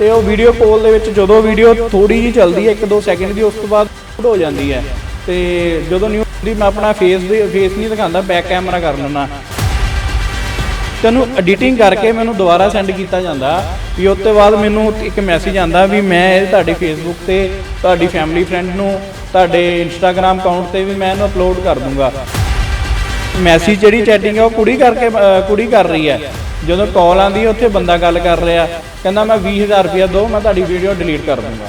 ਤੇ ਉਹ video call ਦੇ ਵਿੱਚ ਜਦੋਂ ਵੀਡੀਓ ਥੋੜੀ ਜਿਹੀ ਚੱਲਦੀ ਹੈ 1-2 ਸੈਕਿੰਡ ਦੀ, ਉਸ ਤੋਂ ਬਾਅਦ ਸ਼ੂਟ ਹੋ ਜਾਂਦੀ ਹੈ। ਤੇ ਜਦੋਂ ਨਿਊ ਦੀ ਮੈਂ ਆਪਣਾ ਫੇਸ ਦੇ ਫੇਸ ਨਹੀਂ ਦਿਖਾਉਂਦਾ ਬੈਕ ਕੈਮਰਾ ਕਰ ਲੈਂਦਾ। ਤੈਨੂੰ ਐਡੀਟਿੰਗ ਕਰਕੇ ਮੈਨੂੰ ਦੁਬਾਰਾ ਸੈਂਡ ਕੀਤਾ ਜਾਂਦਾ, ਵੀ ਉਸ ਤੋਂ ਬਾਅਦ ਮੈਨੂੰ ਇੱਕ ਮੈਸੇਜ ਆਂਦਾ ਵੀ ਮੈਂ ਇਹ ਤੁਹਾਡੇ ਫੇਸਬੁੱਕ ਤੇ, ਤੁਹਾਡੀ ਫੈਮਿਲੀ ਫਰੈਂਡ ਨੂੰ, ਤੁਹਾਡੇ ਇੰਸਟਾਗ੍ਰam ਅਕਾਊਂਟ ਤੇ ਵੀ ਮੈਂ ਇਹਨੂੰ ਅਪਲੋਡ ਕਰ ਦੂੰਗਾ। ਮੈਸੇਜ ਜਿਹੜੀ ਚੈਟਿੰਗ ਹੈ ਉਹ ਕੁੜੀ ਕਰਕੇ, ਅਹ, ਕੁੜੀ ਕਰ ਰਹੀ ਹੈ। ਜਦੋਂ ਕਾਲ ਆਂਦੀ ਉੱਥੇ ਬੰਦਾ ਗੱਲ ਕਰ ਰਿਹਾ। ਕਹਿੰਦਾ, ਮੈਂ 20000 ਰੁਪਇਆ ਦੋ, ਮੈਂ ਤੁਹਾਡੀ ਵੀਡੀਓ ਡਿਲੀਟ ਕਰ ਦੂੰਗਾ।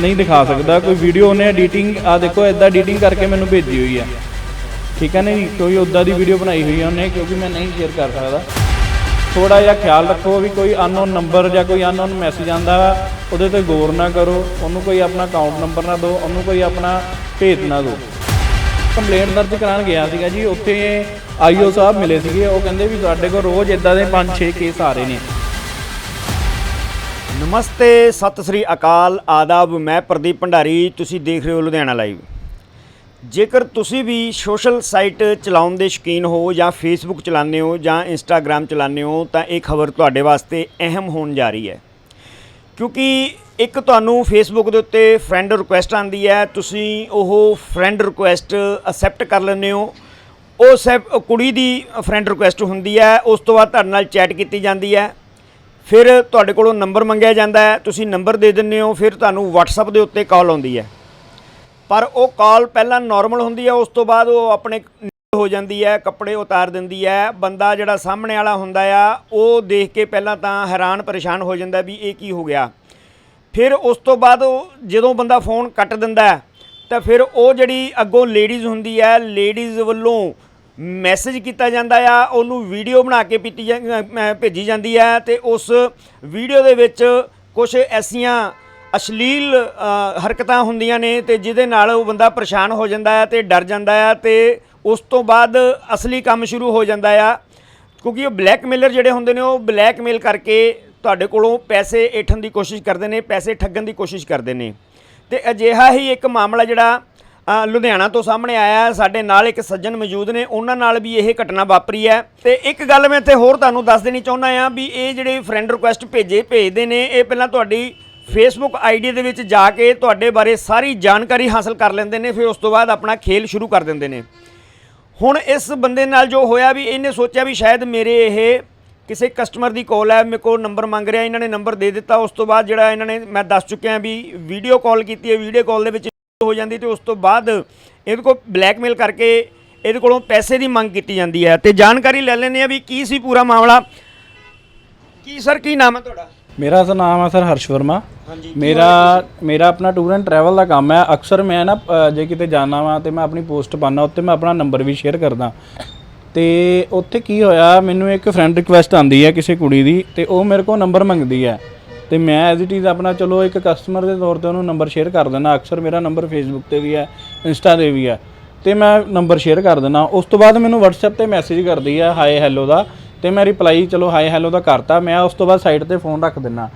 ਨਹੀਂ ਦਿਖਾ ਸਕਦਾ, ਕੋਈ ਵੀਡੀਓ ਉਹਨੇ ਐਡੀਟਿੰਗ ਆ ਦੇਖੋ ਇਦਾਂ ਐਡੀਟਿੰਗ ਕਰਕੇ ਮੈਨੂੰ ਭੇਜੀ ਹੋਈ ਹੈ। ਠੀਕ ਹੈ ਨਹੀਂ ਕੋਈ ਉਦਾਂ ਦੀ ਵੀਡੀਓ ਬਣਾਈ ਹੋਈ ਹੈ ਉਹਨੇ, ਕਿਉਂਕਿ ਮੈਂ ਨਹੀਂ ਸ਼ੇਅਰ ਕਰ ਸਕਦਾ। ਥੋੜਾ ਜਿਹਾ ਖਿਆਲ ਰੱਖੋ ਵੀ ਕੋਈ ਅਨਨੋਨ ਨੰਬਰ ਜਾਂ ਕੋਈ ਅਨਨੋਨ ਮੈਸੇਜ ਆਂਦਾ ਵਾ, ਉਹਦੇ ਤੇ ਗੌਰ ਨਾ ਕਰੋ। ਉਹਨੂੰ ਕੋਈ ਆਪਣਾ ਅਕਾਊਂਟ ਨੰਬਰ ਨਾ ਦਿਓ, ਉਹਨੂੰ ਕੋਈ ਆਪਣਾ ਭੇਤ ਨਾ ਦਿਓ। ਕੰਪਲੇਂਟ ਦਰਜ ਕਰਾਉਣ ਗਿਆ ਸੀਗਾ ਜੀ, ਉੱਥੇ ਆਈਓ ਸਾਹਿਬ ਮਿਲੇ ਸੀਗੇ, ਉਹ ਕਹਿੰਦੇ ਵੀ ਸਾਡੇ ਕੋਲ ਰੋਜ਼ ਇਦਾਂ ਦੇ 5-6 ਕੇਸ ਆ ਰਹੇ ਨੇ। ਨਮਸਤੇ, ਸਤਿ ਸ੍ਰੀ ਅਕਾਲ, ਆਦਾਬ, ਮੈਂ ਪ੍ਰਦੀਪ ਭੰਡਾਰੀ, ਤੁਸੀਂ ਦੇਖ ਰਹੇ ਹੋ ਲੁਧਿਆਣਾ ਲਾਈਵ। ਜੇਕਰ ਤੁਸੀਂ ਵੀ ਸੋਸ਼ਲ ਸਾਈਟ ਚਲਾਉਣ ਦੇ ਸ਼ੌਕੀਨ ਹੋ ਜਾਂ ਫੇਸਬੁੱਕ ਚਲਾਉਂਦੇ ਹੋ ਜਾਂ ਇੰਸਟਾਗ੍ਰam ਚਲਾਉਂਦੇ ਹੋ, ਤਾਂ ਇਹ ਖਬਰ ਤੁਹਾਡੇ ਵਾਸਤੇ ਅਹਿਮ ਹੋਣ ਜਾ ਰਹੀ ਹੈ। ਕਿਉਂਕਿ ਇੱਕ ਤੁਹਾਨੂੰ ਫੇਸਬੁੱਕ ਦੇ ਉੱਤੇ ਫਰੈਂਡ ਰਿਕੁਐਸਟ ਆਉਂਦੀ ਹੈ, ਤੁਸੀਂ ਉਹ ਫਰੈਂਡ ਰਿਕੁਐਸਟ ਅਸੈਪਟ ਕਰ ਲੈਂਦੇ ਹੋ। ਉਹ ਸੈਪ ਕੁੜੀ ਦੀ ਫਰੈਂਡ ਰਿਕੁਐਸਟ ਹੁੰਦੀ ਹੈ, ਉਸ ਤੋਂ ਬਾਅਦ ਤੁਹਾਡੇ ਨਾਲ ਚੈਟ ਕੀਤੀ ਜਾਂਦੀ ਹੈ। ਫਿਰ ਤੁਹਾਡੇ ਕੋਲੋਂ ਨੰਬਰ ਮੰਗਿਆ ਜਾਂਦਾ ਹੈ, ਤੁਸੀਂ ਨੰਬਰ ਦੇ ਦਿੰਦੇ ਹੋ, ਫਿਰ ਤੁਹਾਨੂੰ WhatsApp ਦੇ ਉੱਤੇ ਕਾਲ ਆਉਂਦੀ ਹੈ। ਪਰ ਉਹ ਕਾਲ ਪਹਿਲਾਂ ਨਾਰਮਲ ਹੁੰਦੀ ਹੈ, ਉਸ ਤੋਂ ਬਾਅਦ ਉਹ ਆਪਣੇ ਹੋ ਜਾਂਦੀ ਹੈ, ਕੱਪੜੇ ਉਤਾਰ ਦਿੰਦੀ ਹੈ। ਬੰਦਾ ਜਿਹੜਾ ਸਾਹਮਣੇ ਵਾਲਾ ਹੁੰਦਾ ਆ, ਉਹ ਦੇਖ ਕੇ ਪਹਿਲਾਂ ਤਾਂ ਹੈਰਾਨ ਪਰੇਸ਼ਾਨ ਹੋ ਜਾਂਦਾ ਵੀ ਇਹ ਕੀ ਹੋ ਗਿਆ। ਫਿਰ ਉਸ ਤੋਂ ਬਾਅਦ ਉਹ ਜਦੋਂ ਬੰਦਾ ਫੋਨ ਕੱਟ ਦਿੰਦਾ ਹੈ, ਤਾਂ ਫਿਰ ਉਹ ਜਿਹੜੀ ਅੱਗੋਂ ਲੇਡੀਜ਼ ਹੁੰਦੀ ਹੈ ਲੇਡੀਜ਼ ਵੱਲੋਂ ਮੈਸੇਜ ਕੀਤਾ ਜਾਂਦਾ ਆ ਉਹਨੂੰ ਵੀਡੀਓ ਬਣਾ ਕੇ ਪੀਤੀ ਜਾਂ- ਭੇਜੀ ਜਾਂਦੀ ਹੈ ਤੇ ਉਸ ਵੀਡੀਓ ਦੇ ਵਿੱਚ ਕੁਝ ਐਸੀਆਂ ਅਸ਼ਲੀਲ ਹਰਕਤਾਂ ਹੁੰਦੀਆਂ ਨੇ ਤੇ ਜਿਹਦੇ ਨਾਲ ਉਹ ਬੰਦਾ ਪਰੇਸ਼ਾਨ ਹੋ ਜਾਂਦਾ ਹੈ ਤੇ ਡਰ ਜਾਂਦਾ ਹੈ ਤੇ ਉਸ ਤੋਂ ਬਾਅਦ ਅਸਲੀ ਕੰਮ ਸ਼ੁਰੂ ਹੋ ਜਾਂਦਾ ਆ। ਕਿਉਂਕਿ ਉਹ ਬਲੈਕਮੇਲਰ ਜਿਹੜੇ ਹੁੰਦੇ ਨੇ ਉਹ ਬਲੈਕਮੇਲ ਕਰਕੇ ਤੁਹਾਡੇ ਕੋਲੋਂ ਪੈਸੇ ਏਠਣ ਦੀ ਕੋਸ਼ਿਸ਼ ਕਰਦੇ ਨੇ, ਪੈਸੇ ਠੱਗਣ ਦੀ ਕੋਸ਼ਿਸ਼ ਕਰਦੇ ਨੇ। ਤੇ ਅਜਿਹਾ ਹੀ ਇੱਕ ਮਾਮਲਾ ਜਿਹੜਾ ਲੁਧਿਆਣਾ ਤੋਂ ਸਾਹਮਣੇ ਆਇਆ ਸਾਡੇ ਨਾਲ ਇੱਕ ਸੱਜਣ ਮੌਜੂਦ ਨੇ, ਉਹਨਾਂ ਨਾਲ ਵੀ ਇਹ ਘਟਨਾ ਵਾਪਰੀ ਹੈ। ਤੇ ਇੱਕ ਗੱਲ ਮੈਂ ਇੱਥੇ ਹੋਰ ਤੁਹਾਨੂੰ ਦੱਸ ਦੇਣੀ ਚਾਹੁੰਦਾ ਆ ਵੀ ਇਹ ਜਿਹੜੇ ਫਰੈਂਡ ਰਿਕੁਐਸਟ ਭੇਜੇ, ਭੇਜਦੇ ਨੇ, ਇਹ ਪਹਿਲਾਂ ਤੁਹਾਡੀ ਫੇਸਬੁੱਕ ਆਈਡੀ ਦੇ ਵਿੱਚ ਜਾ ਕੇ ਤੁਹਾਡੇ ਬਾਰੇ ਸਾਰੀ ਜਾਣਕਾਰੀ ਹਾਸਲ ਕਰ ਲੈਂਦੇ ਨੇ, ਫਿਰ ਉਸ ਤੋਂ ਬਾਅਦ ਆਪਣਾ ਖੇਲ ਸ਼ੁਰੂ ਕਰ ਦਿੰਦੇ ਨੇ। ਹੁਣ ਇਸ ਬੰਦੇ ਨਾਲ ਜੋ ਹੋਇਆ ਵੀ, ਇਹਨੇ ਸੋਚਿਆ ਵੀ ਸ਼ਾਇਦ ਮੇਰੇ ਇਹ ਕਿਸੇ ਕਸਟਮਰ ਦੀ ਕਾਲ ਹੈ ਮੇਰੇ ਕੋਲ ਨੰਬਰ ਮੰਗ ਰਿਹਾ ਇਹਨਾਂ ਨੇ ਨੰਬਰ ਦੇ ਦਿੱਤਾ ਉਸ ਤੋਂ ਬਾਅਦ ਜਿਹੜਾ ਇਹਨਾਂ ਨੇ ਮੈਂ ਦੱਸ ਚੁੱਕਿਆ ਵੀ ਵੀਡੀਓ ਕਾਲ ਕੀਤੀ ਹੈ ਵੀਡੀਓ ਕਾਲ ਦੇ ਵਿੱਚ ਹੋ ਜਾਂਦੀ ਤੇ ਉਸ ਤੋਂ ਬਾਅਦ ਇਹਦੇ ਕੋਲ ਬਲੈਕਮੇਲ ਕਰਕੇ ਇਹਦੇ ਕੋਲੋਂ ਪੈਸੇ ਦੀ ਮੰਗ ਕੀਤੀ ਜਾਂਦੀ ਹੈ। ਤੇ ਜਾਣਕਾਰੀ ਲੈ ਲੈਂਦੇ ਆ ਵੀ ਕੀ ਸੀ ਪੂਰਾ ਮਾਮਲਾ। ਕੀ ਸਰ ਕੀ ਨਾਮ ਹੈ ਤੁਹਾਡਾ? ਮੇਰਾ ਸਰ ਨਾਮ ਹੈ ਸਰ ਹਰਸ਼ ਵਰਮਾ। ਹਾਂਜੀ ਮੇਰਾ ਮੇਰਾ ਆਪਣਾ ਟੂਰ ਐਂਡ ਟਰੈਵਲ ਦਾ ਕੰਮ ਹੈ। ਅਕਸਰ ਮੈਂ ਨਾ ਜੇ ਕਿਤੇ ਜਾਣਾ ਵਾਂ ਤੇ ਮੈਂ ਆਪਣੀ ਪੋਸਟ ਪਾਣਾ ਉੱਤੇ ਮੈਂ ਆਪਣਾ ਨੰਬਰ ਵੀ ਸ਼ੇਅਰ ਕਰਦਾ। ਤੇ ਉੱਥੇ ਕੀ ਹੋਇਆ, ਮੈਨੂੰ ਇੱਕ ਫਰੈਂਡ ਰਿਕੁਐਸਟ ਆਂਦੀ ਹੈ ਕਿਸੇ ਕੁੜੀ ਦੀ ਤੇ ਉਹ ਮੇਰੇ ਕੋਲ ਨੰਬਰ ਮੰਗਦੀ ਹੈ। ਤੇ ਮੈਂ ਐਜ਼ ਇਟ ਇਜ਼ ਆਪਣਾ ਚਲੋ ਇੱਕ ਕਸਟਮਰ ਦੇ ਤੌਰ ਤੇ ਉਹਨੂੰ ਨੰਬਰ ਸ਼ੇਅਰ ਕਰ ਦਿੰਦਾ, ਅਕਸਰ ਮੇਰਾ ਨੰਬਰ ਫੇਸਬੁੱਕ ਤੇ ਵੀ ਹੈ ਇੰਸਟਾ ਤੇ ਵੀ ਹੈ। ਤੇ ਮੈਂ ਨੰਬਰ ਸ਼ੇਅਰ ਕਰ ਦਿੰਦਾ, ਉਸ ਤੋਂ ਬਾਅਦ ਮੈਨੂੰ WhatsApp ਤੇ ਮੈਸੇਜ ਕਰਦੀ ਹੈ ਹਾਈ ਹੈਲੋ ਦਾ। ਤੇ ਮੈਂ ਰਿਪਲਾਈ ਚਲੋ ਹਾਈ ਹੈਲੋ ਦਾ ਕਰਤਾ। ਮੈਂ ਉਸ ਤੋਂ ਬਾਅਦ ਸਾਈਡ ਤੇ ਫੋਨ ਰੱਖ ਦਿੰਦਾ।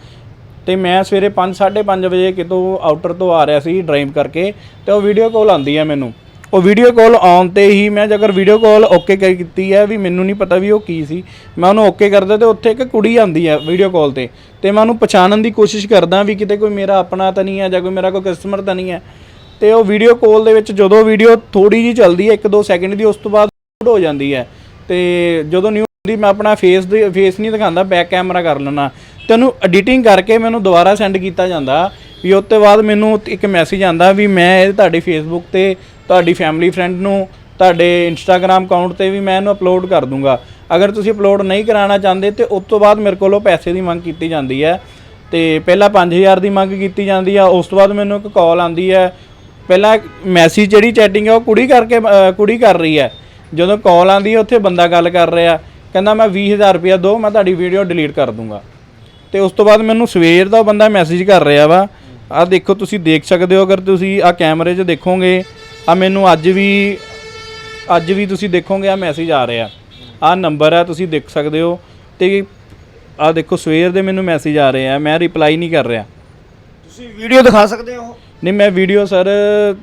ਤੇ ਮੈਂ ਸਵੇਰੇ 5 5:30 ਵਜੇ ਕਿਤੋਂ ਆਊਟਰ ਤੋਂ ਆ ਰਿਹਾ ਸੀ ਡਰਾਈਵ ਕਰਕੇ ਤੇ ਉਹ ਵੀਡੀਓ ਕਾਲ ਆਂਦੀ ਹੈ ਮੈਨੂੰ। ਉਹ ਵੀਡੀਓ ਕਾਲ ਆਉਣ ਤੇ ਹੀ ਮੈਂ ਜੇਕਰ ਵੀਡੀਓ ਕਾਲ ਓਕੇ ਕੀਤੀ ਹੈ ਵੀ ਮੈਨੂੰ ਨਹੀਂ ਪਤਾ ਵੀ ਉਹ ਕੀ ਸੀ, ਮੈਂ ਉਹਨੂੰ ਓਕੇ ਕਰਦਾ ਤੇ ਉੱਥੇ ਇੱਕ ਕੁੜੀ ਆਂਦੀ ਹੈ ਵੀਡੀਓ ਕਾਲ ਤੇ ਤੇ ਮੈਂ ਉਹਨੂੰ ਪਛਾਣਨ ਦੀ ਕੋਸ਼ਿਸ਼ ਕਰਦਾ ਵੀ ਕਿਤੇ ਕੋਈ ਮੇਰਾ ਆਪਣਾ ਤਾਂ ਨਹੀਂ ਹੈ ਜਾਂ ਕੋਈ ਮੇਰਾ ਕੋਈ ਕਸਟਮਰ ਤਾਂ ਨਹੀਂ ਹੈ। ਤੇ ਉਹ ਵੀਡੀਓ ਕਾਲ ਦੇ ਵਿੱਚ ਜਦੋਂ ਵੀਡੀਓ ਥੋੜੀ ਜੀ ਚੱਲਦੀ ਹੈ 1-2 ਸੈਕਿੰਡ ਦੀ, ਉਸ ਤੋਂ ਬਾਅਦ ਸ਼ੂਟ ਹੋ ਜਾਂਦੀ ਹੈ। ਤੇ ਜਦੋਂ ਨਿਊ ਦੀ ਮੈਂ ਆਪਣਾ ਫੇਸ ਦੇ ਫੇਸ ਨਹੀਂ ਦਿਖਾਉਂਦਾ ਬੈਕ ਕੈਮਰਾ ਕਰ ਲੈਣਾ ਉਹਨੂੰ ਐਡੀਟਿੰਗ ਕਰਕੇ ਮੈਨੂੰ ਦੁਬਾਰਾ ਸੈਂਡ ਕੀਤਾ ਜਾਂਦਾ। ਵੀ ਉਸ ਤੋਂ ਬਾਅਦ ਮੈਨੂੰ ਇੱਕ ਮੈਸੇਜ ਆਂਦਾ ਵੀ ਮੈਂ ਇਹ ਤੁਹਾਡੇ ਫੇਸਬੁੱਕ ਤੇ ਤੁਹਾਡੀ ਫੈਮਿਲੀ ਫਰੈਂਡ ਨੂੰ, ਤੁਹਾਡੇ ਇੰਸਟਾਗ੍ਰam ਅਕਾਊਂਟ ਤੇ ਵੀ ਮੈਂ ਇਹਨੂੰ ਅਪਲੋਡ ਕਰ ਦੂੰਗਾ। ਅਗਰ ਤੁਸੀਂ ਅਪਲੋਡ ਨਹੀਂ ਕਰਾਉਣਾ ਚਾਹੁੰਦੇ ਤੇ ਉਸ ਤੋਂ ਬਾਅਦ ਮੇਰੇ ਕੋਲੋਂ ਪੈਸੇ ਦੀ ਮੰਗ ਕੀਤੀ ਜਾਂਦੀ ਹੈ। ਤੇ ਪਹਿਲਾਂ 5000 ਦੀ ਮੰਗ ਕੀਤੀ ਜਾਂਦੀ ਆ, ਉਸ ਤੋਂ ਬਾਅਦ ਮੈਨੂੰ ਇੱਕ ਕਾਲ ਆਂਦੀ ਹੈ। ਪਹਿਲਾਂ ਮੈਸੇਜ ਜਿਹੜੀ ਚੈਟਿੰਗ ਹੈ ਉਹ ਕੁੜੀ ਕਰਕੇ ਕੁੜੀ ਕਰ ਰਹੀ ਹੈ। ਜਦੋਂ ਕਾਲ ਆਂਦੀ ਹੈ, ਉੱਥੇ ਬੰਦਾ ਗੱਲ ਕਰ ਰਿਹਾ। ਕਹਿੰਦਾ ਮੈਂ 20000 ਰੁਪਇਆ ਦੋ, ਮੈਂ ਤੁਹਾਡੀ ਵੀਡੀਓ ਡਿਲੀਟ ਕਰ ਦੂੰਗਾ। ਤੇ ਉਸ ਤੋਂ ਬਾਅਦ ਮੈਨੂੰ ਸਵੇਰ ਦਾ ਉਹ ਬੰਦਾ ਮੈਸੇਜ ਕਰ ਰਿਹਾ ਵਾ। ਆ ਦੇਖੋ, ਤੁਸੀਂ ਦੇਖ ਸਕਦੇ ਹੋ, ਅਗਰ ਤੁਸੀਂ ਆ ਕੈਮਰੇ 'ਚ ਦੇਖੋਗੇ ਆ ਮੈਨੂੰ ਅੱਜ ਵੀ ਅੱਜ ਵੀ ਤੁਸੀਂ ਦੇਖੋਗੇ ਆ ਮੈਸੇਜ ਆ ਰਿਹਾ। ਆ ਨੰਬਰ ਹੈ ਤੁਸੀਂ ਦੇਖ ਸਕਦੇ ਹੋ। ਤੇ ਆ ਦੇਖੋ ਸਵੇਰ ਦੇ ਮੈਨੂੰ ਮੈਸੇਜ ਆ ਰਹੇ ਆ। ਮੈਂ ਰਿਪਲਾਈ ਨਹੀਂ ਕਰ ਰਿਹਾ। ਤੁਸੀਂ ਵੀਡੀਓ ਦਿਖਾ ਸਕਦੇ ਹੋ? ਨਹੀਂ ਮੈਂ ਵੀਡੀਓ ਸਰ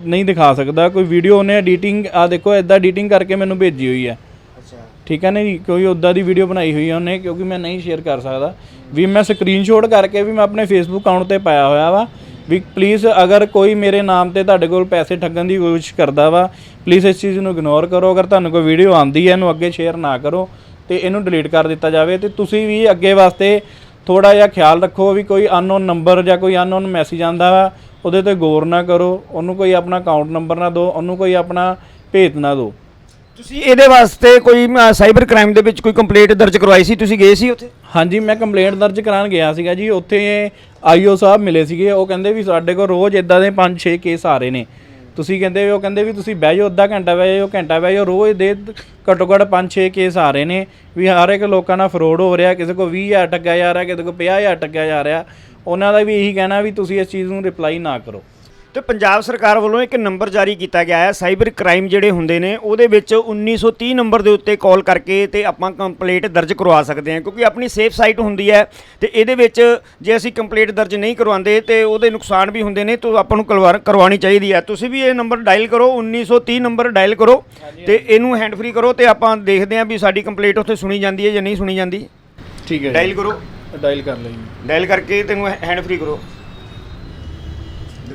ਨਹੀਂ ਦਿਖਾ ਸਕਦਾ। ਕੋਈ ਵੀਡੀਓ ਉਹਨੇ ਐਡੀਟਿੰਗ ਆ ਦੇਖੋ ਇਦਾਂ ਐਡੀਟਿੰਗ ਕਰਕੇ ਮੈਨੂੰ ਭੇਜੀ ਹੋਈ ਹੈ। ਅੱਛਾ। ਠੀਕ ਹੈ ਨਾ ਜੀ? ਕੋਈ ਉੱਦਾਂ ਦੀ ਵੀਡੀਓ ਬਣਾਈ ਹੋਈ ਹੈ ਉਹਨੇ ਕਿਉਂਕਿ ਮੈਂ ਨਹੀਂ ਸ਼ੇਅਰ ਕਰ ਸਕਦਾ। ਵੀ ਮੈਂ ਸਕਰੀਨਸ਼ਾਟ ਕਰਕੇ ਵੀ ਮੈਂ ਆਪਣੇ ਫੇਸਬੁੱਕ ਅਕਾਊਂਟ ਤੇ ਪਾਇਆ ਹੋਇਆ ਵਾ। ਵੀ ਪਲੀਜ਼ ਅਗਰ ਕੋਈ ਮੇਰੇ ਨਾਮ ਤੇ ਤੁਹਾਡੇ ਕੋਲ ਪੈਸੇ ਠੱਗਣ ਦੀ ਕੋਸ਼ਿਸ਼ ਕਰਦਾ ਵਾ ਪਲੀਜ਼ ਇਸ ਚੀਜ਼ ਨੂੰ ਇਗਨੋਰ ਕਰੋ। ਅਗਰ ਤੁਹਾਨੂੰ ਕੋਈ ਵੀਡੀਓ ਆਉਂਦੀ ਹੈ, ਇਹਨੂੰ ਅੱਗੇ ਸ਼ੇਅਰ ਨਾ ਕਰੋ ਤੇ ਇਹਨੂੰ ਡਿਲੀਟ ਕਰ ਦਿੱਤਾ ਜਾਵੇ ਤੇ ਤੁਸੀਂ ਵੀ ਅੱਗੇ ਵਾਸਤੇ ਥੋੜਾ ਜਿਹਾ ਖਿਆਲ ਰੱਖੋ ਵੀ ਕੋਈ ਅਨਨੋਨ ਨੰਬਰ ਜਾਂ ਕੋਈ ਅਨਨੋਨ ਮੈਸੇਜ ਆਂਦਾ ਵਾ, ਉਹਦੇ ਤੇ ਗੌਰ ਨਾ ਕਰੋ, ਉਹਨੂੰ ਕੋਈ ਆਪਣਾ ਅਕਾਊਂਟ ਨੰਬਰ ਨਾ ਦਿਓ, ਉਹਨੂੰ ਕੋਈ ਆਪਣਾ ਭੇਤ ਨਾ ਦਿਓ। ਤੁਸੀਂ ਇਹਦੇ ਵਾਸਤੇ ਕੋਈ ਸਾਈਬਰ ਕ੍ਰਾਈਮ ਦੇ ਵਿੱਚ ਕੋਈ ਕੰਪਲੇਂਟ ਦਰਜ ਕਰਵਾਈ ਸੀ? ਤੁਸੀਂ ਗਏ ਸੀ ਉੱਥੇ? ਹਾਂਜੀ, ਮੈਂ ਕੰਪਲੇਂਟ ਦਰਜ ਕਰਾਉਣ ਗਿਆ ਸੀਗਾ ਜੀ, ਉੱਥੇ ਆਈਓ ਸਾਹਿਬ ਮਿਲੇ ਸੀਗੇ, ਉਹ ਕਹਿੰਦੇ ਵੀ ਸਾਡੇ ਕੋਲ ਰੋਜ਼ ਇਦਾਂ ਦੇ 5-6 ਕੇਸ ਆ ਰਹੇ ਨੇ। ਤੁਸੀਂ ਕਹਿੰਦੇ ਉਹ ਕਹਿੰਦੇ ਵੀ ਤੁਸੀਂ ਬਹਿ ਜਾਓ, ਅੱਧਾ ਘੰਟਾ ਬਹਿ ਜਾਓ, ਘੰਟਾ ਬਹਿ ਜਾਓ, ਰੋਜ਼ ਦੇ ਘੱਟੋ ਘੱਟ 5-6 ਕੇਸ ਆ ਰਹੇ ਨੇ। ਵੀ ਹਰ ਇੱਕ ਲੋਕਾਂ ਨਾਲ ਫਰੋਡ ਹੋ ਰਿਹਾ, ਕਿਸੇ ਕੋ 20000 ਟੱਗਿਆ ਜਾ ਰਿਹਾ, ਕਿਸੇ ਕੋ 50000 ਟੱਗਿਆ ਜਾ ਰਿਹਾ। ਉਹਨਾਂ ਦਾ ਵੀ ਇਹੀ ਕਹਿਣਾ ਵੀ ਤੁਸੀਂ ਇਸ ਚੀਜ਼ ਨੂੰ ਰਿਪਲਾਈ ਨਾ ਕਰੋ। ਤੇ ਪੰਜਾਬ ਸਰਕਾਰ ਵੱਲੋਂ ਇੱਕ ਨੰਬਰ ਜਾਰੀ ਕੀਤਾ ਗਿਆ ਹੈ। ਸਾਈਬਰ ਕ੍ਰਾਈਮ ਜਿਹੜੇ ਹੁੰਦੇ ਨੇ ਉਹਦੇ ਵਿੱਚ 1930 ਨੰਬਰ ਦੇ ਉੱਤੇ ਕਾਲ ਕਰਕੇ ਤੇ ਆਪਾਂ ਕੰਪਲੇਂਟ ਦਰਜ ਕਰਵਾ ਸਕਦੇ ਹਾਂ ਕਿਉਂਕਿ ਆਪਣੀ ਸੇਫ ਸਾਈਟ ਹੁੰਦੀ ਹੈ ਤੇ ਇਹਦੇ ਵਿੱਚ ਜੇ ਅਸੀਂ ਕੰਪਲੇਂਟ ਦਰਜ ਨਹੀਂ ਕਰਵਾਉਂਦੇ ਤੇ ਉਹਦੇ ਨੁਕਸਾਨ ਵੀ ਹੁੰਦੇ ਨੇ ਤਾਂ ਆਪਾਂ ਨੂੰ ਕਰਵਾ- ਕਰਵਾਉਣੀ ਚਾਹੀਦੀ ਹੈ। ਤੁਸੀਂ ਵੀ ਇਹ ਨੰਬਰ ਡਾਇਲ ਕਰੋ 1930 ਨੰਬਰ ਡਾਇਲ ਕਰੋ ਤੇ ਇਹਨੂੰ ਹੈਂਡ ਫ੍ਰੀ ਕਰੋ ਤੇ ਆਪਾਂ ਦੇਖਦੇ ਹਾਂ ਵੀ ਸਾਡੀ ਕੰਪਲੇਂਟ ਉੱਥੇ ਸੁਣੀ ਜਾਂਦੀ ਹੈ ਜਾਂ ਨਹੀਂ ਸੁਣੀ ਜਾਂਦੀ। ਠੀਕ ਹੈ ਡਾਇਲ ਕਰੋ। ਡਾਇਲ ਕਰ ਲਈ। ਡਾਇਲ ਕਰਕੇ ਤੈਨੂੰ ਹੈਂਡ ਫ੍ਰੀ ਕਰੋ।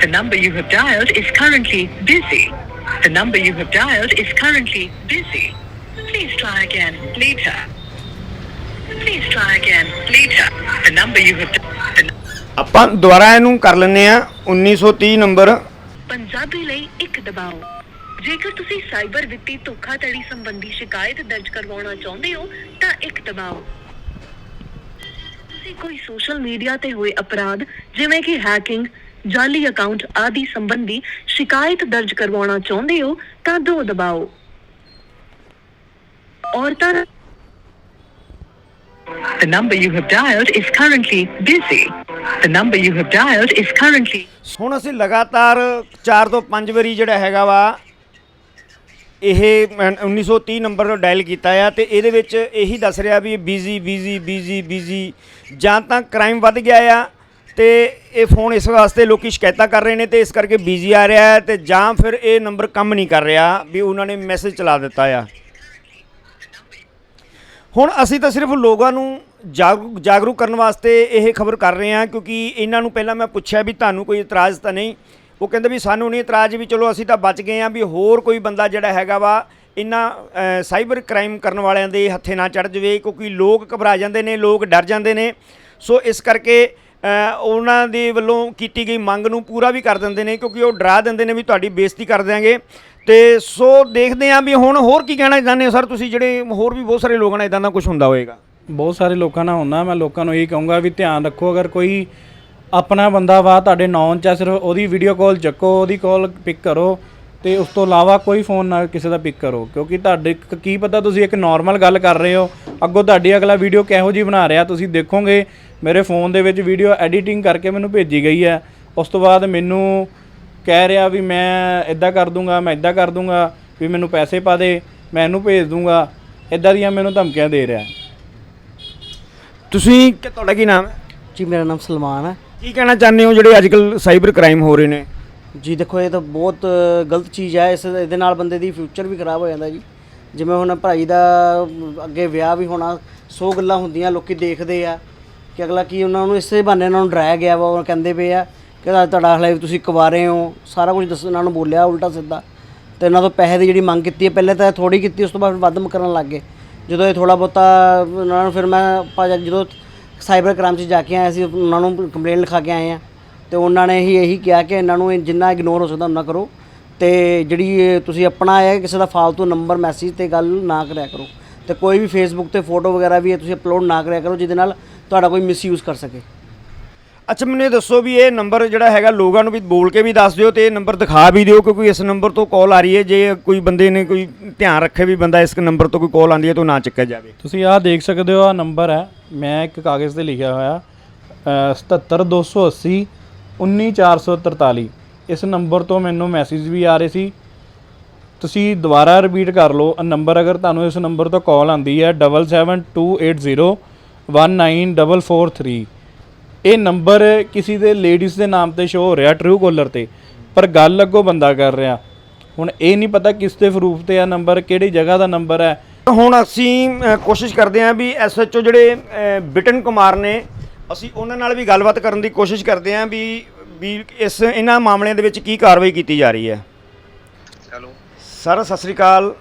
The number you have dialed is currently busy. The number you have dialed is currently busy. Please try again later. Please try again later. The number you have the ਆਪਾਂ ਦੁਬਾਰਾ ਇਹਨੂੰ ਕਰ ਲੈਂਦੇ ਆ 1930 number Punjabi ਲਈ ਇੱਕ ਦਬਾਓ ਜੇਕਰ ਤੁਸੀਂ ਸਾਈਬਰ ਵਿੱਤੀ ਧੋਖਾਧੜੀ ਸੰਬੰਧੀ ਸ਼ਿਕਾਇਤ ਦਰਜ ਕਰਵਾਉਣਾ ਚਾਹੁੰਦੇ ਹੋ ਤਾਂ ਇੱਕ ਦਬਾਓ ਤੁਸੀਂ ਕੋਈ ਸੋਸ਼ਲ ਮੀਡੀਆ ਤੇ ਹੋਏ ਅਪਰਾਧ ਜਿਵੇਂ ਕਿ ਹੈਕਿੰਗ ਜਾਲੀ ਅਕਾਊਂਟ ਆਦਿ ਸੰਬੰਧੀ ਸ਼ਿਕਾਇਤ ਦਰਜ ਕਰਵਾਉਣਾ ਚਾਹੁੰਦੇ ਹੋ ਤਾਂ ਦੋ ਦਬਾਓ ਔਰਤਾਂ The number you have dialed is currently busy. The number you have dialed is currently ਹੁਣ ਅਸੀਂ ਲਗਾਤਾਰ 4 ਤੋਂ 5 ਵਾਰੀ ਜਿਹੜਾ ਹੈਗਾ ਵਾ ਇਹ ਮੈਂ 1930 ਨੰਬਰ ਡਾਇਲ ਕੀਤਾ ਆ ਤੇ ਇਹਦੇ ਵਿੱਚ ਇਹੀ ਦੱਸ ਰਿਹਾ ਵੀ ਬਿਜ਼ੀ ਬਿਜ਼ੀ ਬਿਜ਼ੀ ਬਿਜ਼ੀ ਜਾਂ ਤਾਂ ਕ੍ਰਾਈਮ ਵੱਧ ਗਿਆ ਆ ਤੇ ਇਹ ਫੋਨ ਇਸ ਵਾਸਤੇ ਲੋਕੀ ਸ਼ਿਕਾਇਤਾਂ ਕਰ ਰਹੇ ਨੇ ਤੇ ਇਸ ਕਰਕੇ ਬਿਜ਼ੀ ਆ ਰਿਹਾ ਹੈ ਤੇ ਜਾਂ ਫਿਰ ਇਹ ਨੰਬਰ ਕੰਮ ਨਹੀਂ ਕਰ ਰਿਹਾ ਵੀ ਉਹਨਾਂ ਨੇ ਮੈਸੇਜ ਚਲਾ ਦਿੱਤਾ ਆ। ਹੁਣ ਅਸੀਂ ਤਾਂ ਸਿਰਫ ਲੋਕਾਂ ਨੂੰ ਜਾਗਰੂਕ ਜਾਗਰੂਕ ਕਰਨ ਵਾਸਤੇ ਇਹ ਖਬਰ ਕਰ ਰਹੇ ਹਾਂ ਕਿਉਂਕਿ ਇਹਨਾਂ ਨੂੰ ਪਹਿਲਾਂ ਮੈਂ ਪੁੱਛਿਆ ਵੀ ਤੁਹਾਨੂੰ ਕੋਈ ਇਤਰਾਜ਼ ਤਾਂ ਨਹੀਂ? ਉਹ ਕਹਿੰਦੇ ਵੀ ਸਾਨੂੰ ਨਹੀਂ ਇਤਰਾਜ਼ ਵੀ ਚਲੋ ਅਸੀਂ ਤਾਂ ਬਚ ਗਏ ਹਾਂ ਵੀ ਹੋਰ ਕੋਈ ਬੰਦਾ ਜਿਹੜਾ ਹੈਗਾ ਵਾ ਇਹਨਾਂ ਸਾਈਬਰ ਕ੍ਰਾਈਮ ਕਰਨ ਵਾਲਿਆਂ ਦੇ ਹੱਥੇ ਨਾ ਚੜ ਜਾਵੇ ਕਿਉਂਕਿ ਲੋਕ ਘਬਰਾ ਜਾਂਦੇ ਨੇ, ਲੋਕ ਡਰ ਜਾਂਦੇ ਨੇ। ਸੋ ਇਸ ਕਰਕੇ ਉਹਨਾਂ ਦੇ ਵੱਲੋਂ ਕੀਤੀ ਗਈ ਮੰਗ ਨੂੰ ਪੂਰਾ ਵੀ ਕਰ ਦਿੰਦੇ ਨੇ ਕਿਉਂਕਿ ਉਹ ਡਰਾ ਦਿੰਦੇ ਨੇ ਵੀ ਤੁਹਾਡੀ ਬੇਇੱਜ਼ਤੀ ਕਰ ਦਿਆਂਗੇ। ਤੇ ਸੋ ਦੇਖਦੇ ਹਾਂ ਵੀ ਹੁਣ ਹੋਰ ਕੀ ਕਹਿਣਾ ਚਾਹੁੰਦੇ ਹੋ? ਸਰ ਤੁਸੀਂ ਜਿਹੜੇ ਹੋਰ ਵੀ ਬਹੁਤ ਸਾਰੇ ਲੋਕਾਂ ਨਾਲ ਇਦਾਂ ਦਾ ਕੁਝ ਹੁੰਦਾ ਹੋਵੇਗਾ ਬਹੁਤ ਸਾਰੇ ਲੋਕਾਂ ਨਾਲ ਹੁੰਦਾ ਮੈਂ ਲੋਕਾਂ ਨੂੰ ਇਹ ਕਹੂੰਗਾ ਵੀ ਧਿਆਨ ਰੱਖੋ ਅਗਰ ਕੋਈ ਆਪਣਾ ਬੰਦਾ ਵਾ ਤੁਹਾਡੇ ਨੌਨ ਚ ਆ, ਸਿਰਫ ਉਹਦੀ ਵੀਡੀਓ ਕਾਲ ਚੱਕੋ ਉਹਦੀ ਕਾਲ ਪਿਕ ਕਰੋ ਤੇ ਉਸ ਤੋਂ ਇਲਾਵਾ ਕੋਈ ਫੋਨ ਨਾ ਕਿਸੇ ਦਾ ਪਿਕ ਕਰੋ ਕਿਉਂਕਿ ਤੁਹਾਡੇ ਕ- ਕੀ ਪਤਾ ਤੁਸੀਂ ਇੱਕ ਨਾਰਮਲ ਗੱਲ ਕਰ ਰਹੇ ਹੋ ਅੱਗੋਂ ਤੁਹਾਡੀ ਅਗਲਾ ਵੀਡੀਓ ਕਿਹੋ ਜੀ ਬਣਾ ਰਿਹਾ ਤੁਸੀਂ ਦੇਖੋਗੇ ਮੇਰੇ ਫੋਨ ਦੇ ਵਿੱਚ ਵੀਡੀਓ ਐਡੀਟਿੰਗ ਕਰਕੇ ਮੈਨੂੰ ਭੇਜੀ ਗਈ ਹੈ। ਉਸ ਤੋਂ ਬਾਅਦ ਮੈਨੂੰ ਕਹਿ ਰਿਹਾ ਵੀ ਮੈਂ ਇਦਾਂ ਕਰ ਦੂੰਗਾ ਮੈਂ ਇਦਾਂ ਕਰ ਦੂੰਗਾ ਵੀ ਮੈਨੂੰ ਪੈਸੇ ਪਾ ਦੇ ਮੈਂ ਇਹਨੂੰ ਭੇਜ ਦੂੰਗਾ। ਇਦਾਂ ਦੀਆਂ ਮੈਨੂੰ ਧਮਕੀਆਂ ਦੇ ਰਿਹਾ। ਤੁਸੀਂ ਕਿ ਤੁਹਾਡਾ ਕੀ ਨਾਮ ਹੈ? ਜੀ ਮੇਰਾ ਨਾਮ ਸਲਮਾਨ ਹੈ। ਕੀ ਕਹਿਣਾ ਚਾਹੁੰਦੇ ਹੋ ਜਿਹੜੇ ਅੱਜਕੱਲ ਸਾਈਬਰ ਕ੍ਰਾਈਮ ਹੋ ਰਹੇ ਨੇ? ਜੀ ਦੇਖੋ ਇਹ ਤਾਂ ਬਹੁਤ ਗਲਤ ਚੀਜ਼ ਹੈ। ਇਸ ਇਹਦੇ ਨਾਲ ਬੰਦੇ ਦੀ ਫਿਊਚਰ ਵੀ ਖਰਾਬ ਹੋ ਜਾਂਦਾ ਜੀ। ਜਿਵੇਂ ਹੁਣ ਭਾਈ ਦਾ ਅੱਗੇ ਵਿਆਹ ਵੀ ਹੋਣਾ 100 ਗੱਲਾਂ ਹੁੰਦੀਆਂ ਲੋਕੀ ਦੇਖਦੇ ਆ। ਕਿ ਅਗਲਾ ਕੀ ਉਹਨਾਂ ਨੂੰ ਇਸੇ ਬਹਾਨੇ ਉਹਨਾਂ ਨੂੰ ਡਰਾਇਆ ਗਿਆ ਵਾ, ਉਹ ਕਹਿੰਦੇ ਪਏ ਆ ਕਿ ਤੁਹਾਡਾ- ਤੁਹਾਡਾ ਵੀ ਤੁਸੀਂ ਕੁਵਾਰੇ ਹੋ, ਸਾਰਾ ਕੁਝ ਦੱਸ, ਉਹਨਾਂ ਨੂੰ ਬੋਲਿਆ ਉਲਟਾ ਸਿੱਧਾ। ਤੇ ਇਹਨਾਂ ਤੋਂ ਪੈਸੇ ਦੀ ਜਿਹੜੀ ਮੰਗ ਕੀਤੀ ਹੈ, ਪਹਿਲੇ ਤਾਂ ਥੋੜੀ ਕੀਤੀ, ਉਸ ਤੋਂ ਬਾਅਦ ਵੱਧ ਕਰਨ ਲੱਗ ਗਏ। ਜਦੋਂ ਇਹ ਥੋੜਾ ਬਹੁਤਾ ਉਹਨਾਂ ਨੂੰ ਫਿਰ ਮੈਂ ਆਪਾਂ ਜਦ- ਜਦੋਂ ਸਾਈਬਰ ਕ੍ਰਾਈਮ 'ਚ ਜਾ ਕੇ ਆਏ ਸੀ, ਉਹਨਾਂ ਨੂੰ ਕੰਪਲੇਂਟ ਲਿਖਾ ਕੇ ਆਏ ਆ। ਤੇ ਉਹਨਾਂ ਨੇ ਹੀ ਇਹੀ ਕਿਹਾ ਕਿ ਇਹਨਾਂ ਨੂੰ ਜਿੰਨਾ ਇਗਨੋਰ ਹੋ ਸਕਦਾ ਉਹਨਾਂ ਕਰੋ। ਤੇ ਜਿਹੜੀ ਤੁਸੀਂ ਆਪਣਾ ਹੈ ਕਿਸੇ ਦਾ ਫਾਲਤੂ ਨੰਬਰ ਮੈਸੇਜ ਤੇ ਗੱਲ ਨਾ ਕਰਿਆ ਕਰੋ। ਤੇ ਕੋਈ ਵੀ ਫੇਸਬੁੱਕ ਤੇ ਫੋਟੋ ਵਗੈਰਾ ਵੀ ਤੁਸੀਂ ਅਪਲੋਡ ਨਾ ਕਰਿਆ ਕਰੋ, ਜਿਹਦੇ ਨਾਲ ਤੁਹਾਡਾ ਕੋਈ ਮਿਸਯੂਜ਼ ਕਰ ਸਕੇ। ਅੱਛਾ ਮੈਨੂੰ ਇਹ ਦੱਸੋ ਵੀ ਇਹ ਨੰਬਰ ਜਿਹੜਾ ਹੈਗਾ ਲੋਕਾਂ ਨੂੰ ਵੀ ਬੋਲ ਕੇ ਵੀ ਦੱਸ ਦਿਓ ਤੇ ਇਹ ਨੰਬਰ ਦਿਖਾ ਵੀ ਦਿਓ ਕਿਉਂਕਿ ਇਸ ਨੰਬਰ ਤੋਂ ਕਾਲ ਆ ਰਹੀ ਹੈ। ਜੇ ਕੋਈ ਬੰਦੇ ਨੇ ਕੋਈ ਧਿਆਨ ਰੱਖੇ ਵੀ ਬੰਦਾ ਇਸ ਨੰਬਰ ਤੋਂ ਕੋਈ ਕਾਲ ਆਉਂਦੀ ਹੈ ਤਾਂ ਉਹ ਨਾ ਚੱਕਿਆ ਜਾਵੇ। ਤੁਸੀਂ ਆਹ ਦੇਖ ਸਕਦੇ ਹੋ ਆ ਨੰਬਰ ਹੈ। ਮੈਂ ਇੱਕ ਕਾਗਜ਼ ਤੇ ਲਿਖਿਆ ਹੋਇਆ। ਅ, 77280 19443 ਇਸ ਨੰਬਰ ਤੋਂ ਮੈਨੂੰ ਮੈਸੇਜ ਵੀ ਆ ਰਹੇ ਸੀ। ਤੁਸੀਂ ਦੁਬਾਰਾ ਰਿਪੀਟ ਕਰ ਲਓ। ਨੰਬਰ ਅਗਰ ਤੁਹਾਨੂੰ ਇਸ ਨੰਬਰ ਤੋਂ ਕਾਲ ਆਂਦੀ ਹੈ 7728019443 ਇਹ ਨੰਬਰ ਕਿਸੇ ਦੇ ਲੇਡੀਜ਼ ਦੇ ਨਾਮ ਤੇ ਸ਼ੋ ਹੋ ਰਿਹਾ ਟਰੂ ਕਾਲਰ ਤੇ ਪਰ ਗੱਲ ਅੱਗੋਂ ਬੰਦਾ ਕਰ ਰਿਹਾ। ਹੁਣ ਇਹ ਨਹੀਂ ਪਤਾ ਕਿਸ ਦੇ ਪ੍ਰੂਫ ਤੇ ਆ ਨੰਬਰ ਕਿਹੜੀ ਜਗ੍ਹਾ ਦਾ ਨੰਬਰ ਹੈ। ਹੁਣ ਅਸੀਂ ਅ, ਕੋਸ਼ਿਸ਼ ਕਰਦੇ ਹਾਂ ਵੀ ਐਸਐਚਓ ਜਿਹੜੇ ਅ, ਬਿਟਨ ਕੁਮਾਰ ਨੇ ਅਸੀਂ ਉਹਨਾਂ ਨਾਲ ਵੀ ਗੱਲਬਾਤ ਕਰਨ ਦੀ ਕੋਸ਼ਿਸ਼ ਕਰਦੇ ਹਾਂ ਵੀ ਵੀ ਇਸ ਇਹਨਾਂ ਮਾਮਲਿਆਂ ਦੇ ਵਿੱਚ ਕੀ ਕਾਰਵਾਈ ਕੀਤੀ ਜਾ ਰਹੀ ਹੈ। ਹੈਲੋ। ਸਰ ਸਤਿ ਸ੍ਰੀ ਅਕਾਲ।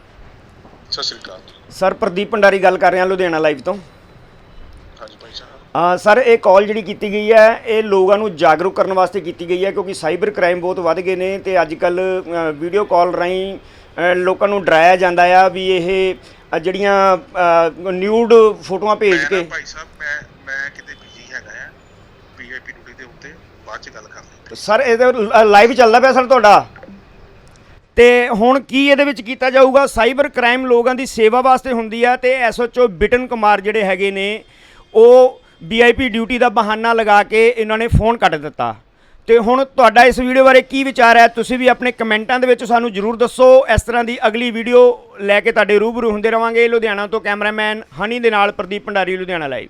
ਸਤਿ ਸ੍ਰੀ ਅਕਾਲ। ਸਰ ਪ੍ਰਦੀਪ ਭੰਡਾਰੀ ਗੱਲ ਕਰ ਰਿਹਾ ਲੁਧਿਆਣਾ ਲਾਈਵ ਤੋਂ। ਸਰ ਇਹ ਕਾਲ ਜਿਹੜੀ ਕੀਤੀ ਗਈ ਹੈ ਇਹ ਲੋਕਾਂ ਨੂੰ ਜਾਗਰੂਕ ਕਰਨ ਵਾਸਤੇ ਕੀਤੀ ਗਈ ਹੈ ਕਿਉਂਕਿ ਸਾਈਬਰ ਕ੍ਰਾਈਮ ਬਹੁਤ ਵੱਧ ਗਏ ਨੇ ਤੇ ਅੱਜ ਕੱਲ ਵੀਡੀਓ ਕਾਲ ਰਾਹੀਂ ਲੋਕਾਂ ਨੂੰ ਡਰਾਇਆ ਜਾਂਦਾ ਆ ਵੀ ਇਹ ਜਿਹੜੀਆਂ ਨਿਊਡ ਫੋਟੋਆਂ ਭੇਜ ਕੇ ਭਾਈ ਸਾਹਿਬ ਮੈਂ ਮੈਂ ਕਿਤੇ ਬਿਜ਼ੀ ਹੈਗਾ ਆ ਵੀਆਈਪੀ ਡਿਊਟੀ ਦੇ ਉੱਤੇ ਬਾਅਦ ਚ ਗੱਲ ਕਰ ਸਰ ਇਹਦੇ ਲਾਈਵ ਚੱਲਦਾ ਪਿਆ ਸਰ ਤੁਹਾਡਾ? ਤੇ ਹੁਣ ਕੀ ਇਹਦੇ ਵਿੱਚ ਕੀਤਾ ਜਾਊਗਾ? ਸਾਈਬਰ ਕ੍ਰਾਈਮ ਲੋਕਾਂ ਦੀ ਸੇਵਾ ਵਾਸਤੇ ਹੁੰਦੀ ਆ ਤੇ ਐਸਓਚਓ ਬਿਟਨ ਕੁਮਾਰ ਜਿਹੜੇ ਹੈਗੇ ਨੇ ਉਹ ਵੀਆਈਪੀ ਡਿਊਟੀ ਦਾ ਬਹਾਨਾ ਲਗਾ ਕੇ ਇਹਨਾਂ ਨੇ ਫੋਨ ਕੱਟ ਦਿੱਤਾ। ਤੇ ਹੁਣ ਤੁਹਾਡਾ ਇਸ ਵੀਡੀਓ ਬਾਰੇ ਕੀ ਵਿਚਾਰ ਹੈ, ਤੁਸੀਂ ਵੀ ਆਪਣੇ ਕਮੈਂਟਾਂ ਦੇ ਵਿੱਚ ਸਾਨੂੰ ਜਰੂਰ ਦੱਸੋ। ਇਸ ਤਰ੍ਹਾਂ ਦੀ ਅਗਲੀ ਵੀਡੀਓ ਲੈ ਕੇ ਤੁਹਾਡੇ ਰੂਬਰੂ ਹੁੰਦੇ ਰਵਾਂਗੇ ਲੁਧਿਆਣਾ ਤੋਂ ਕੈਮਰਾਮੈਨ ਹਨੀ ਦੇ ਨਾਲ ਪ੍ਰਦੀਪ ਭੰਡਾਰੀ, ਲੁਧਿਆਣਾ ਲਾਈਵ